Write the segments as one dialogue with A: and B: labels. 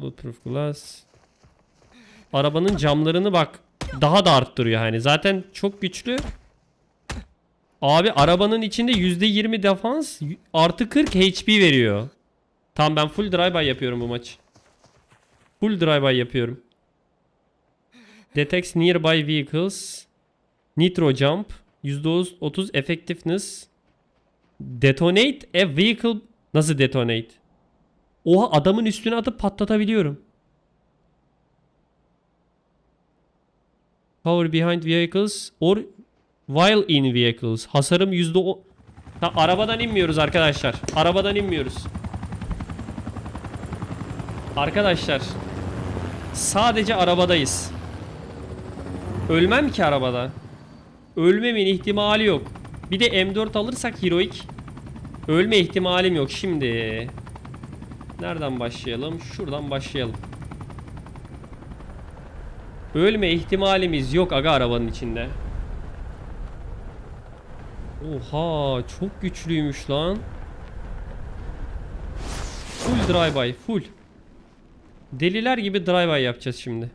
A: Bulletproof glass. Arabanın camlarını bak daha da arttırıyor hani. Zaten çok güçlü. Abi arabanın içinde %20 defans artı 40 HP veriyor. Tamam ben full drive-by yapıyorum bu maç. Full drive-by yapıyorum. Detects nearby vehicles. Nitro jump. %30 effectiveness. Detonate a vehicle. Nasıl detonate? Oha adamın üstüne atıp patlatabiliyorum. Power behind vehicles or while in vehicles. Hasarım %10. Ha, arabadan inmiyoruz arkadaşlar. Arabadan inmiyoruz. Arkadaşlar. Sadece arabadayız. Ölmem ki arabada. Ölmemin ihtimali yok. Bir de M4 alırsak heroik. Ölme ihtimalim yok şimdi. Nereden başlayalım? Şuradan başlayalım. Ölme ihtimalimiz yok aga arabanın içinde. Oha çok güçlüymüş lan. Full drive-by full. Deliler gibi drive-by yapacağız şimdi.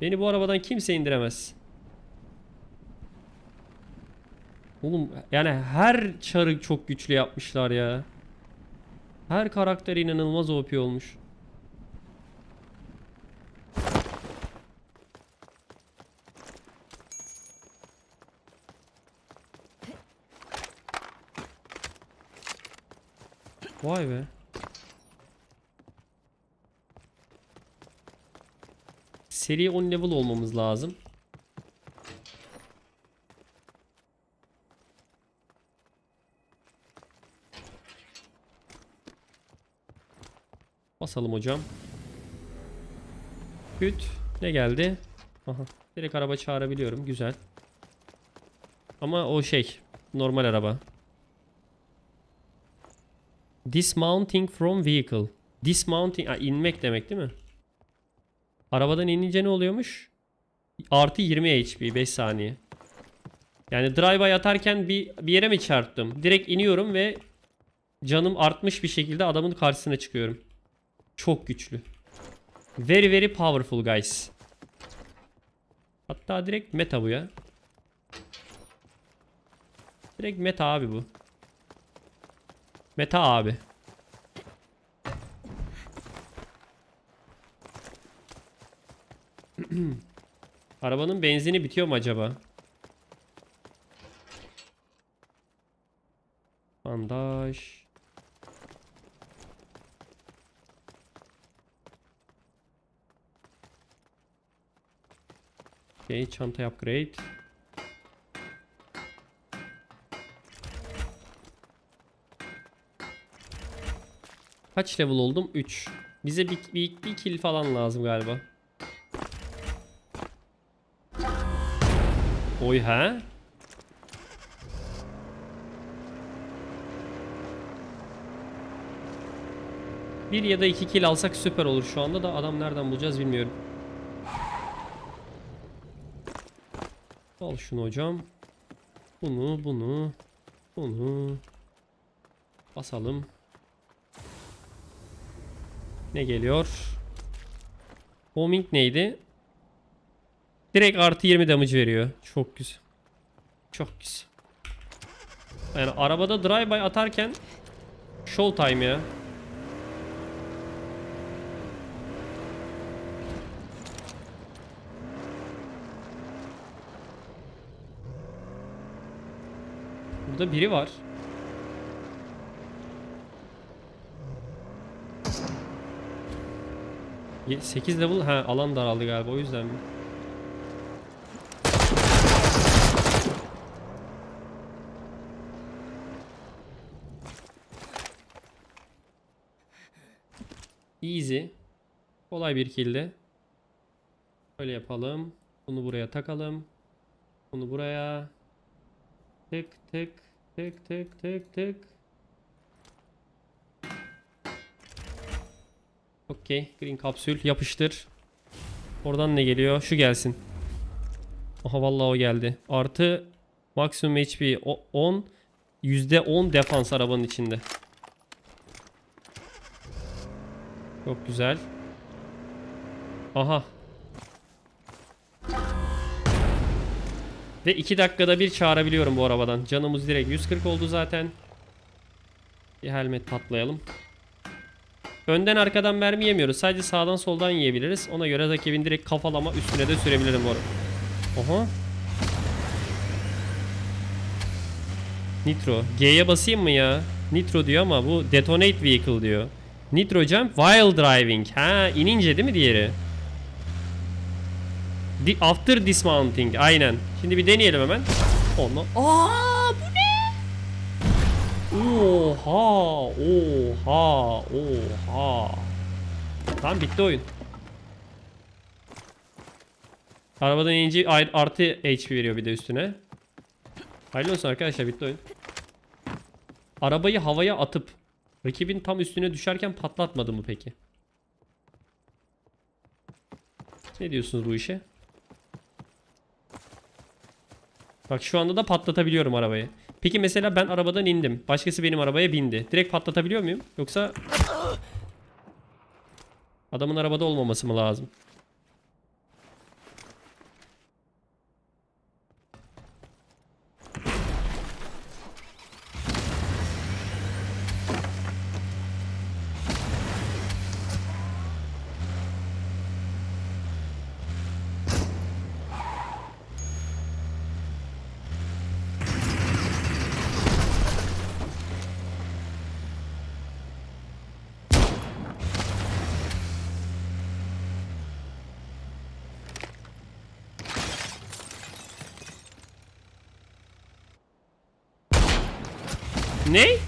A: Beni bu arabadan kimse indiremez. Oğlum yani her çarı çok güçlü yapmışlar ya. Her karakter inanılmaz OP olmuş. Vay be. Seri 10 level olmamız lazım. Basalım hocam. Küt. Ne geldi? Aha. Direkt araba çağırabiliyorum. Güzel. Ama o şey. Normal araba. Dismounting from vehicle. Dismounting. Ha, inmek demek değil mi? Arabadan inince ne oluyormuş? Artı 20 HP 5 saniye. Yani drive'a atarken bir, bir yere mi çarptım? Direkt iniyorum ve canım artmış bir şekilde adamın karşısına çıkıyorum. Çok güçlü. Very very powerful guys. Hatta direkt meta bu ya. Direkt meta abi bu. Meta abi. Arabanın benzini bitiyor mu acaba? Bandaj. Okay, çanta upgrade. Kaç level oldum? 3. Bize bir, bir, bir kill falan lazım galiba. Oy ha? Bir ya da iki kill alsak süper olur şu anda da adam nereden bulacağız bilmiyorum. Al şunu hocam. Bunu, bunu, bunu. Basalım. Ne geliyor? Homing neydi? Direkt artı 20 damage veriyor. Çok güzel. Çok güzel. Yani arabada drive-by atarken show time ya. Burada biri var. Ye- 8 level ha alan daraldı galiba o yüzden mi? Easy. Kolay bir kilde. Böyle yapalım. Bunu buraya takalım. Bunu buraya. Tık tık tık tık tık tık. Okey. Green kapsül yapıştır. Oradan ne geliyor? Şu gelsin. Aha vallahi o geldi. Artı maksimum HP o- 10 %10 defans arabanın içinde. Çok güzel. Aha. Ve 2 dakikada bir çağırabiliyorum bu arabadan. Canımız direkt 140 oldu zaten. Bir helmet patlayalım. Önden arkadan mermi yemiyoruz. Sadece sağdan soldan yiyebiliriz. Ona göre rakibin direkt kafalama üstüne de sürebilirim bu arada. Oha. Nitro. G'ye basayım mı ya? Nitro diyor ama bu detonate vehicle diyor. Nitro jump while driving. Ha inince değil mi diğeri? Di- after dismounting. Aynen. Şimdi bir deneyelim hemen. Onu. Aa bu ne? Oha, oha, oha. Tamam bitti oyun. Arabadan inince artı HP veriyor bir de üstüne. Hayırlı olsun arkadaşlar bitti oyun. Arabayı havaya atıp rakibin tam üstüne düşerken patlatmadı mı peki? Ne diyorsunuz bu işe? Bak şu anda da patlatabiliyorum arabayı. Peki mesela ben arabadan indim. Başkası benim arabaya bindi. Direkt patlatabiliyor muyum? Yoksa adamın arabada olmaması mı lazım? Ne?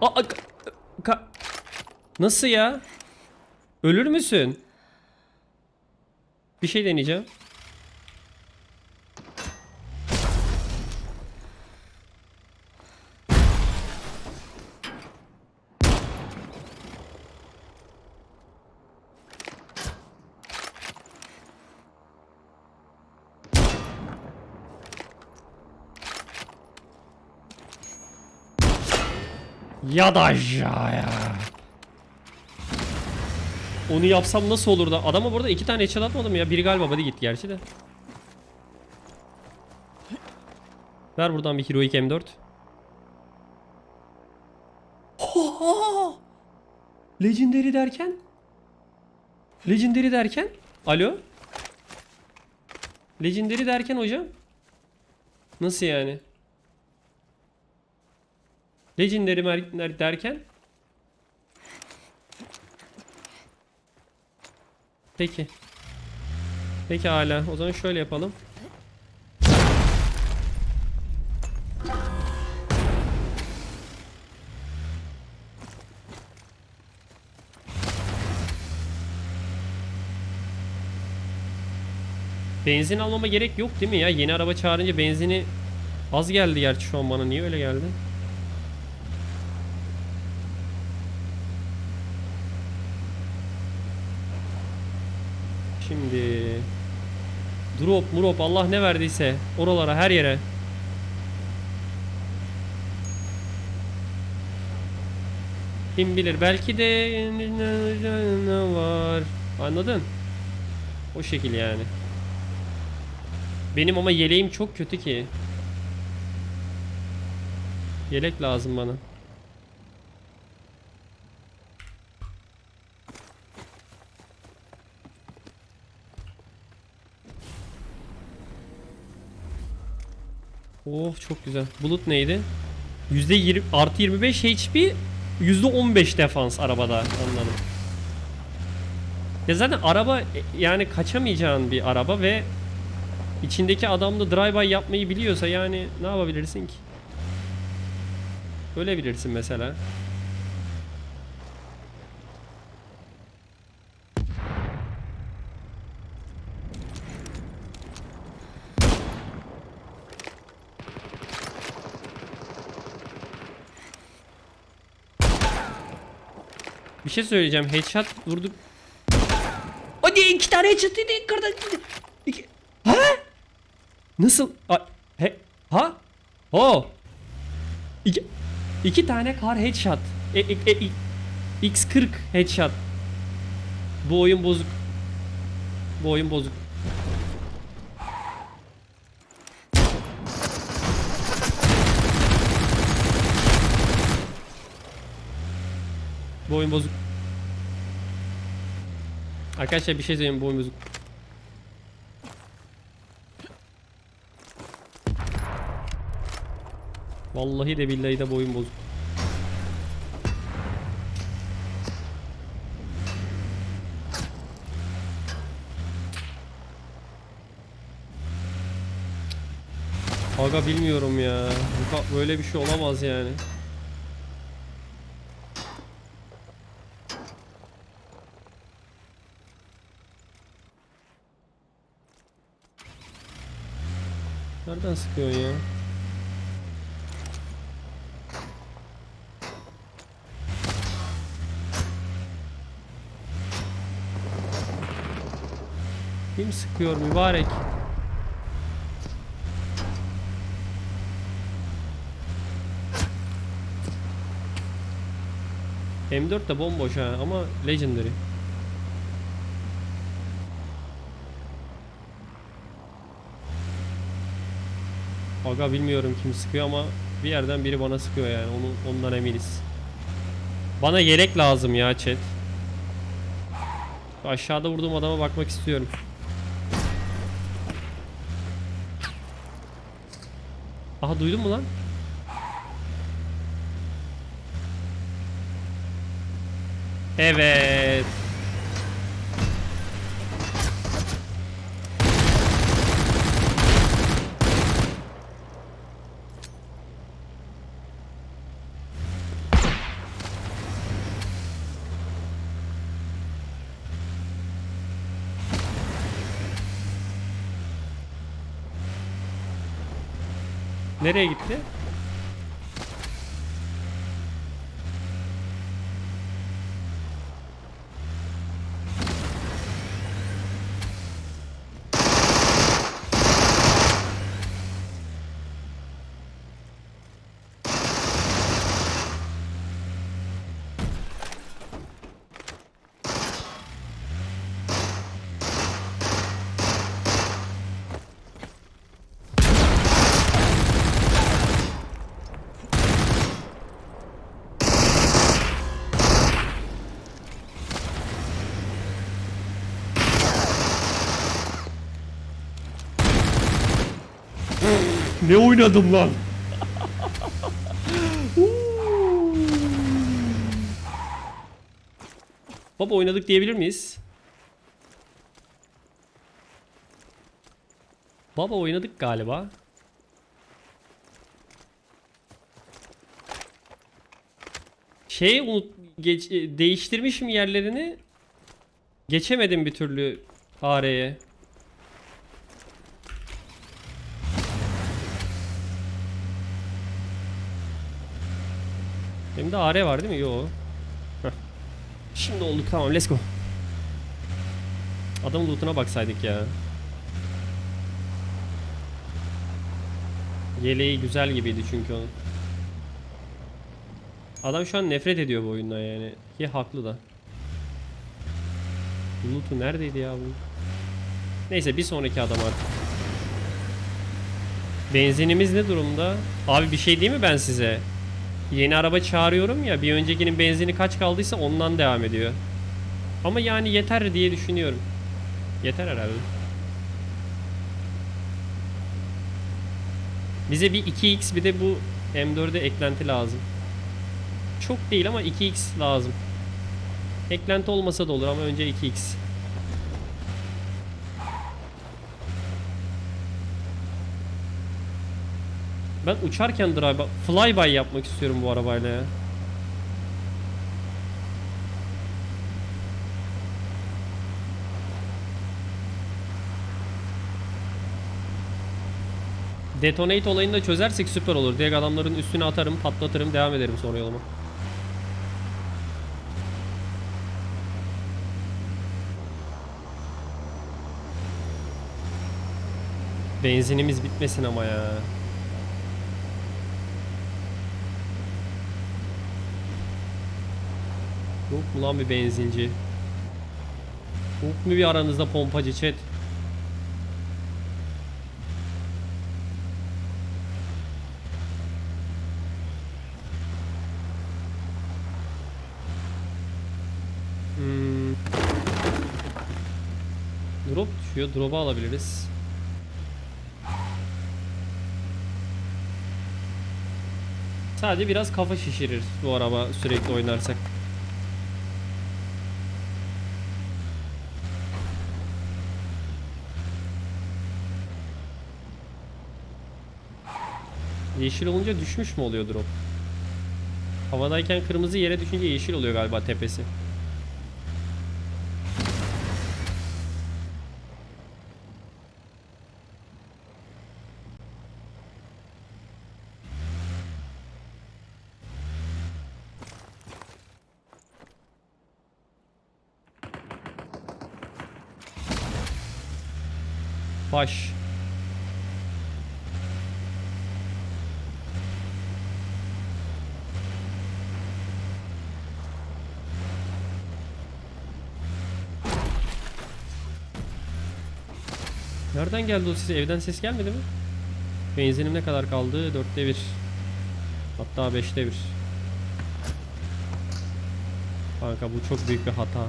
A: Aa, ka- Nasıl ya? Ölür müsün? Bir şey deneyeceğim. Ya da aşağıya. Onu yapsam nasıl olur da? Adama burada iki tane headshot atmadım ya. Biri galiba body gitti gerçi de. Ver buradan bir Heroic M4. Oha! Legendary derken? Legendary derken? Alo? Legendary derken hocam? Nasıl yani? Legendary mer- derken? Peki. Peki hala. O zaman şöyle yapalım. Benzin almama gerek yok değil mi ya? Yeni araba çağırınca benzini az geldi gerçi şu an bana. Niye öyle geldi? Şimdi drop murop. Allah ne verdiyse oralara her yere. Kim bilir belki de ne var? Anladın? O şekil yani. Benim ama yeleğim çok kötü ki. Yelek lazım bana Oh çok güzel. Bulut neydi? %20 artı 25 HP %15 defans arabada anladım. Ya zaten araba yani kaçamayacağın bir araba ve içindeki adam da drive-by yapmayı biliyorsa yani ne yapabilirsin ki? Ölebilirsin mesela. Bir şey söyleyeceğim. Headshot vurduk. Hadi iki tane headshot yedi. Yukarıdan. İki... Ha? Nasıl? A- He, ha? Ho. İki, iki tane kar headshot. E, e, e, e- X40 headshot. Bu oyun bozuk. Bu oyun bozuk. Bu oyun bozuk. Arkadaşlar bir şey söyleyeyim bu oyun bozuk. Vallahi de billahi de bu oyun bozuk. Aga bilmiyorum ya. Böyle bir şey olamaz yani. Nereden sıkıyorsun ya? Kim sıkıyor mübarek? M4 de bomboş ha ama legendary. Aga bilmiyorum kim sıkıyor ama bir yerden biri bana sıkıyor yani onu ondan eminiz. Bana yelek lazım ya chat. Aşağıda vurduğum adama bakmak istiyorum. Aha duydun mu lan? Evet. Nereye gitti? Ne oynadım lan? Baba oynadık diyebilir miyiz? Baba oynadık galiba. Şey unut geç, e, değiştirmişim yerlerini. Geçemedim bir türlü AR'ye. Benim de AR var değil mi? Yo. Heh. Şimdi olduk tamam let's go. Adamın lootuna baksaydık ya. Yeleği güzel gibiydi çünkü onun. Adam şu an nefret ediyor bu oyundan yani. Ki haklı da. Loot'u neredeydi ya bu? Neyse bir sonraki adam artık. Benzinimiz ne durumda? Abi bir şey değil mi ben size? Yeni araba çağırıyorum ya bir öncekinin benzini kaç kaldıysa ondan devam ediyor. Ama yani yeter diye düşünüyorum. Yeter herhalde. Bize bir 2x bir de bu M4'e eklenti lazım. Çok değil ama 2x lazım. Eklenti olmasa da olur ama önce 2x. Ben uçarken drive flyby yapmak istiyorum bu arabayla ya. Detonate olayını da çözersek süper olur. Direkt adamların üstüne atarım, patlatırım, devam ederim sonra yoluma. Benzinimiz bitmesin ama ya. Yok mu lan bir benzinci? Yok mu bir aranızda pompacı chat? Hmm. Drop düşüyor. Drop'u alabiliriz. Sadece biraz kafa şişirir bu araba sürekli oynarsak. Yeşil olunca düşmüş mü oluyor drop? Havadayken kırmızı yere düşünce yeşil oluyor galiba tepesi. Nereden geldi o ses? Evden ses gelmedi mi? Benzinim ne kadar kaldı? Dörtte bir. Hatta beşte bir. Kanka bu çok büyük bir hata.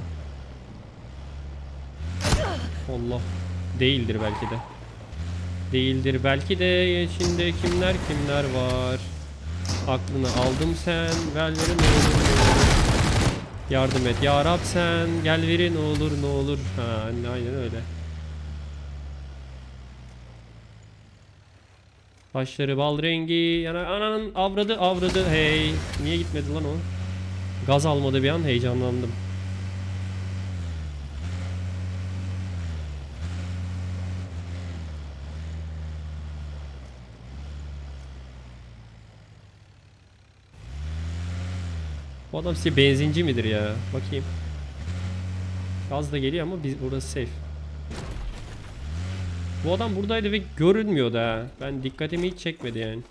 A: Allah. Değildir belki de. Değildir belki de içinde kimler kimler var. Aklını aldım sen gel verin ne olur. Yardım et ya Rab sen gel verin ne olur ne olur. Ha aynen öyle. Başları bal rengi yana ananın avradı avradı hey. Niye gitmedi lan o? Gaz almadı bir an heyecanlandım. Bu adam size benzinci midir ya? Bakayım. Gaz da geliyor ama biz burası safe. Bu adam buradaydı ve görünmüyordu ha. Ben dikkatimi hiç çekmedi yani.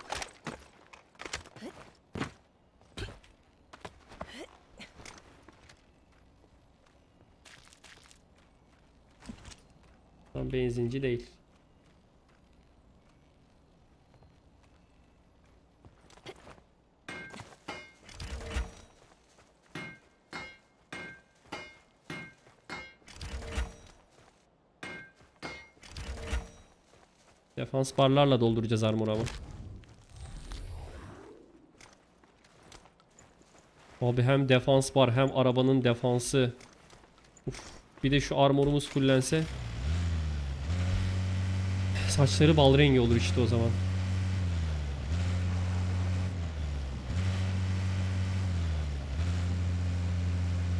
A: Tam benzinci değil. Defans barlarla dolduracağız armor. Abi hem defans bar hem arabanın defansı. Uf, bir de şu armorumuz fullense. Saçları bal rengi olur işte o zaman.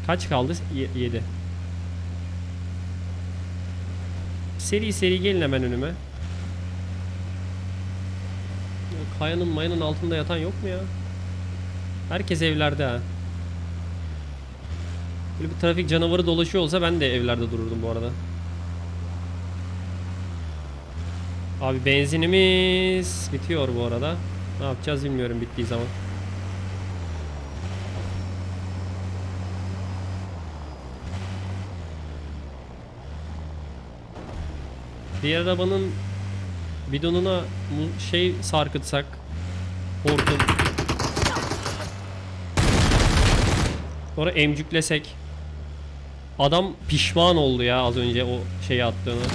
A: Kaç kaldı? 7. Seri seri gelin hemen önüme. Ya Kayanın mayanın altında yatan yok mu ya? Herkes evlerde ha. Böyle bir trafik canavarı dolaşıyor olsa ben de evlerde dururdum bu arada. Abi benzinimiz bitiyor bu arada. Ne yapacağız bilmiyorum bittiği zaman. Diğer arabanın bidonuna şey sarkıtsak hortum. Sonra emcüklesek. Adam pişman oldu ya az önce o şeyi attığını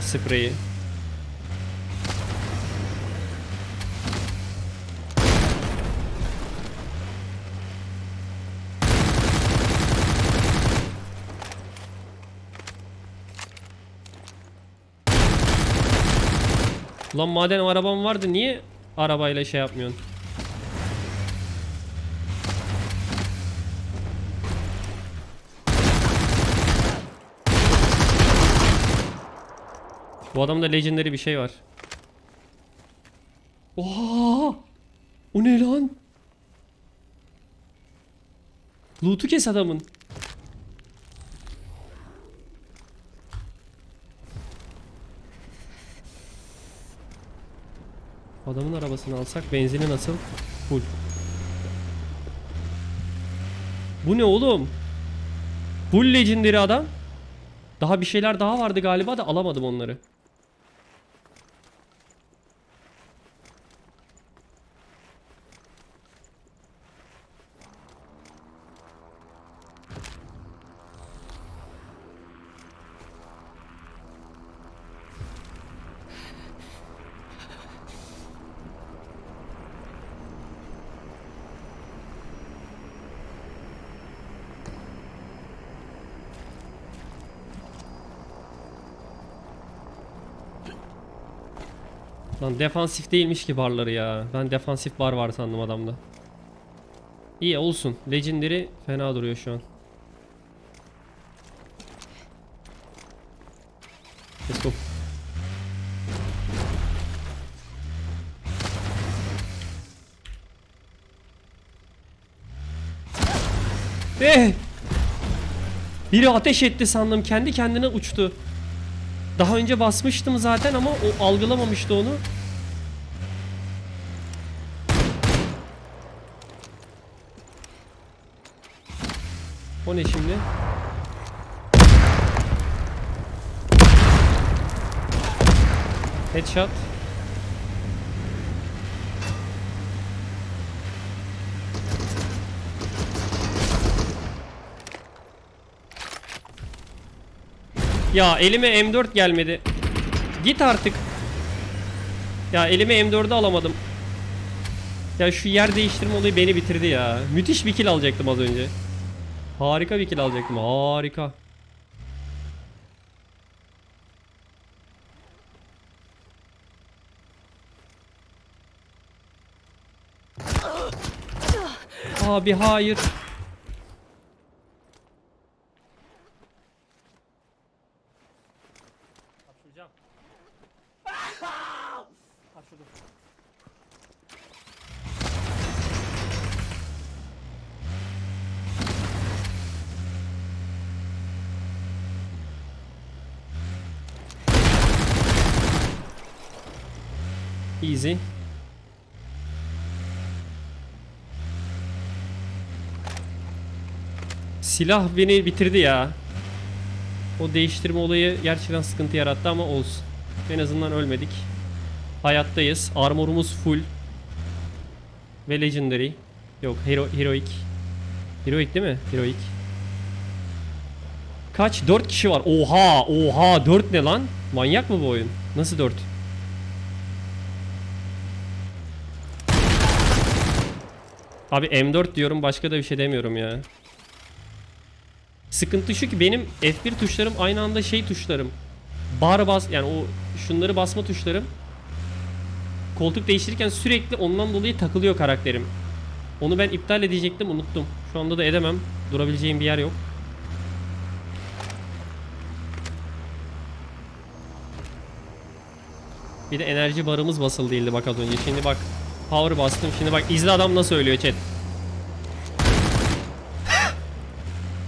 A: spreyi Ulan madem arabam vardı niye arabayla şey yapmıyorsun? Bu adamda legendary bir şey var. Oha! O ne lan? Loot'u kes adamın. Adamın arabasını alsak benzini nasıl? Full. Bu ne oğlum? Full legendary adam. Daha bir şeyler daha vardı galiba da alamadım onları. Lan defansif değilmiş ki barları ya. Ben defansif bar var sandım adamda. İyi olsun. Legendary fena duruyor şu an. Let's go. Eh! Biri ateş etti sandım. Kendi kendine uçtu. Daha önce basmıştım zaten ama o algılamamıştı onu. O ne şimdi? Headshot. Ya elime M4 gelmedi. Git artık. Ya elime M4'ü alamadım. Ya şu yer değiştirme olayı beni bitirdi ya. Müthiş bir kill alacaktım az önce. Harika bir kill alacaktım. Harika. Abi hayır. Easy. Silah beni bitirdi ya. O değiştirme olayı gerçekten sıkıntı yarattı ama olsun. En azından ölmedik. Hayattayız. Armorumuz full. Ve legendary. Yok, hero heroic. Heroic değil mi? Heroic. Kaç? 4 kişi var. Oha, oha 4 ne lan? Manyak mı bu oyun? Nasıl 4? Abi M4 diyorum başka da bir şey demiyorum ya. Sıkıntı şu ki benim F1 tuşlarım aynı anda şey tuşlarım. Bar bas yani o şunları basma tuşlarım. Koltuk değiştirirken sürekli ondan dolayı takılıyor karakterim. Onu ben iptal edecektim unuttum. Şu anda da edemem. Durabileceğim bir yer yok. Bir de enerji barımız basılı değildi bak az önce. Şimdi bak power bastım. Şimdi bak izle adam nasıl ölüyor chat.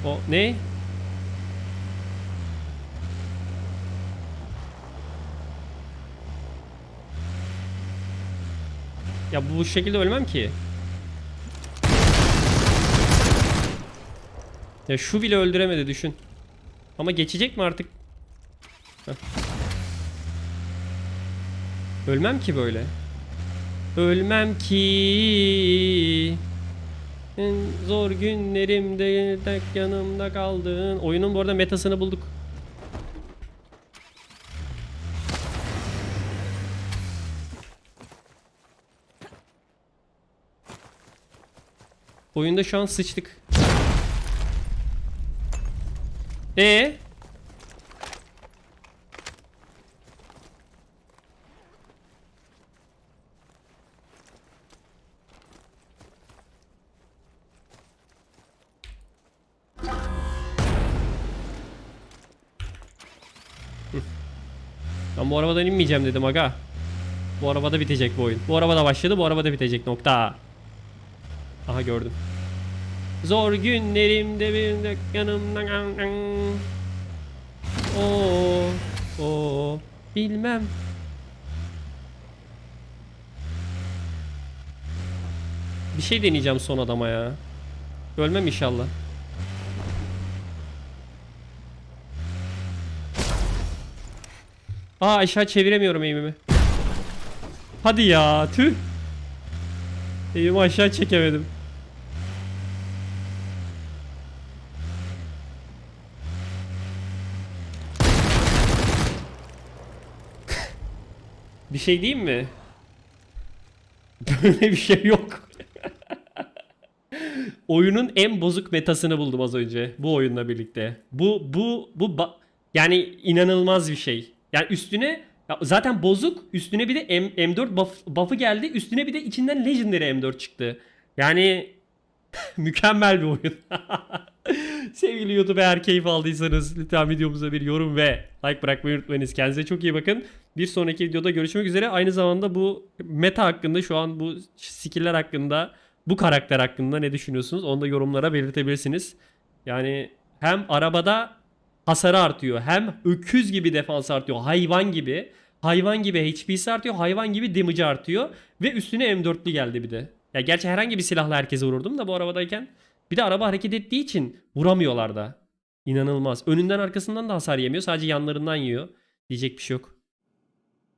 A: o ne? Ya bu şekilde ölmem ki. Ya şu bile öldüremedi düşün. Ama geçecek mi artık? Heh. Ölmem ki böyle. Ölmem ki. En zor günlerimde tek yanımda kaldın. Oyunun bu arada metasını bulduk. Oyunda şu an sıçtık. E Bu arabadan inmeyeceğim dedim aga. Bu arabada bitecek bu oyun. Bu arabada başladı, bu arabada bitecek nokta. Aha gördüm. Zor günlerimde bir de yanımdan Oo, oo, bilmem. Bir şey deneyeceğim son adama ya. Ölmem inşallah. Aa aşağı çeviremiyorum eğimimi. Hadi ya tüh. Eğimi aşağı çekemedim. bir şey diyeyim mi? Böyle bir şey yok. Oyunun en bozuk metasını buldum az önce bu oyunla birlikte. Bu bu bu yani inanılmaz bir şey. Yani üstüne ya zaten bozuk, üstüne bir de M, M4 buff, buff'ı geldi. Üstüne bir de içinden Legendary M4 çıktı. Yani mükemmel bir oyun. Sevgili YouTube eğer keyif aldıysanız lütfen videomuza bir yorum ve like bırakmayı unutmayınız. Kendinize çok iyi bakın. Bir sonraki videoda görüşmek üzere. Aynı zamanda bu meta hakkında şu an bu skill'ler hakkında bu karakter hakkında ne düşünüyorsunuz? Onu da yorumlara belirtebilirsiniz. Yani hem arabada hasarı artıyor hem öküz gibi defans artıyor. Hayvan gibi. Hayvan gibi HP'si artıyor. Hayvan gibi damage'ı artıyor. Ve üstüne M4'lü geldi bir de. Ya gerçi herhangi bir silahla herkese vururdum da bu arabadayken. Bir de araba hareket ettiği için vuramıyorlar da. İnanılmaz. Önünden arkasından da hasar yemiyor. Sadece yanlarından yiyor. Diyecek bir şey yok.